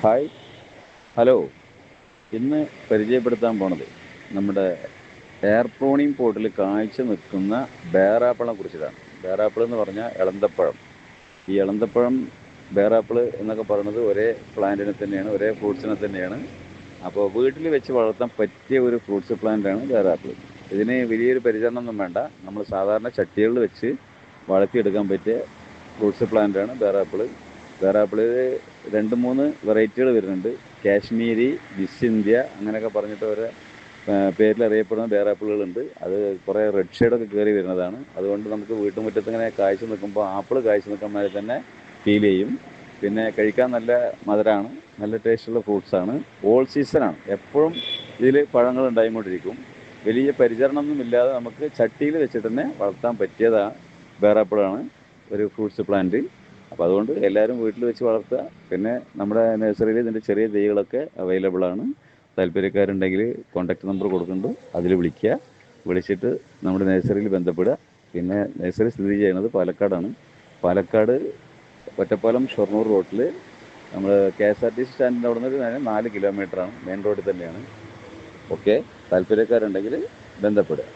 Hi. Hello. ഇന്ന് പരിചയപ്പെടുത്താൻ പോണത് നമ്മുടെ എയർ എയർപ്രോണിയം പോർട്ടിൽ കാഴ്ച നിൽക്കുന്ന ബേറാപ്പിളിനെ കുറിച്ചിട്ടാണ്. ബേറാപ്പിൾ എന്ന് പറഞ്ഞാൽ ഇളന്തപ്പഴം ഈ ഇളന്തപ്പഴം ബേറാപ്പിൾ എന്നൊക്കെ പറയുന്നത് ഒരേ പ്ലാന്റിനെ തന്നെയാണ് ഒരേ ഫ്രൂട്ട്സിനെ തന്നെയാണ്. അപ്പോൾ വീട്ടിൽ വെച്ച് വളർത്താൻ പറ്റിയ ഒരു ഫ്രൂട്ട്സ് പ്ലാന്റാണ് ബേറാപ്പിൾ ഇതിന് വലിയൊരു പരിചരണം ഒന്നും വേണ്ട. നമ്മൾ സാധാരണ ചട്ടികളിൽ വെച്ച് വളർത്തിയെടുക്കാൻ പറ്റിയ ഫ്രൂട്ട്സ് പ്ലാന്റാണ് ബേറാപ്പിൾ ബേറാപ്പിളിൽ രണ്ട് മൂന്ന് വെറൈറ്റികൾ വരുന്നുണ്ട്. കാശ്മീരി മിസ് ഇന്ത്യ അങ്ങനെയൊക്കെ പറഞ്ഞിട്ട് ഓരോ പേരിൽ അറിയപ്പെടുന്ന ബേറാപ്പിളുകളുണ്ട് അത് കുറേ റെഡ് ഷെയ്ഡൊക്കെ കയറി വരുന്നതാണ്. അതുകൊണ്ട് നമുക്ക് വീട്ടുമുറ്റത്ത് ഇങ്ങനെ കാഴ്ച നിൽക്കുമ്പോൾ ആപ്പിൾ കാഴ്ച നിൽക്കുന്ന തന്നെ ഫീൽ ചെയ്യും. പിന്നെ കഴിക്കാൻ നല്ല മധുരമാണ് നല്ല ടേസ്റ്റുള്ള ഫ്രൂട്ട്സാണ് ഓൾ സീസണാണ് എപ്പോഴും ഇതിൽ പഴങ്ങൾ ഉണ്ടായിക്കൊണ്ടിരിക്കും. വലിയ പരിചരണമൊന്നും ഇല്ലാതെ നമുക്ക് ചട്ടിയിൽ വെച്ചിട്ട് തന്നെ വളർത്താൻ പറ്റിയതാണ് ബേറാപ്പിളാണ് ഒരു ഫ്രൂട്ട്സ് പ്ലാന്റ് അപ്പോൾ അതുകൊണ്ട് എല്ലാവരും വീട്ടിൽ വെച്ച് വളർത്തുക. പിന്നെ നമ്മുടെ നഴ്സറിയിൽ ഇതിന്റെ ചെറിയ തൈകളൊക്കെ അവൈലബിൾ ആണ്. താല്പര്യക്കാരുണ്ടെങ്കിൽ കോൺടാക്ട് നമ്പർ കൊടുക്കുന്നുണ്ട്. അതിൽ വിളിക്കുക. വിളിച്ചിട്ട് നമ്മുടെ നഴ്സറിയിൽ ബന്ധപ്പെടുക. പിന്നെ നഴ്സറി സ്ഥിതി ചെയ്യുന്നത് പാലക്കാടാണ്. പാലക്കാട് ഒറ്റപ്പാലം ഷൊർണൂർ റോട്ടിൽ നമ്മൾ K S R T C സ്റ്റാൻഡിന്റെ അവിടെ നിന്ന് നാല് കിലോമീറ്ററാണ് മെയിൻ റോഡിൽ തന്നെയാണ്. ഓക്കെ താല്പര്യക്കാരുണ്ടെങ്കിൽ ബന്ധപ്പെടുക.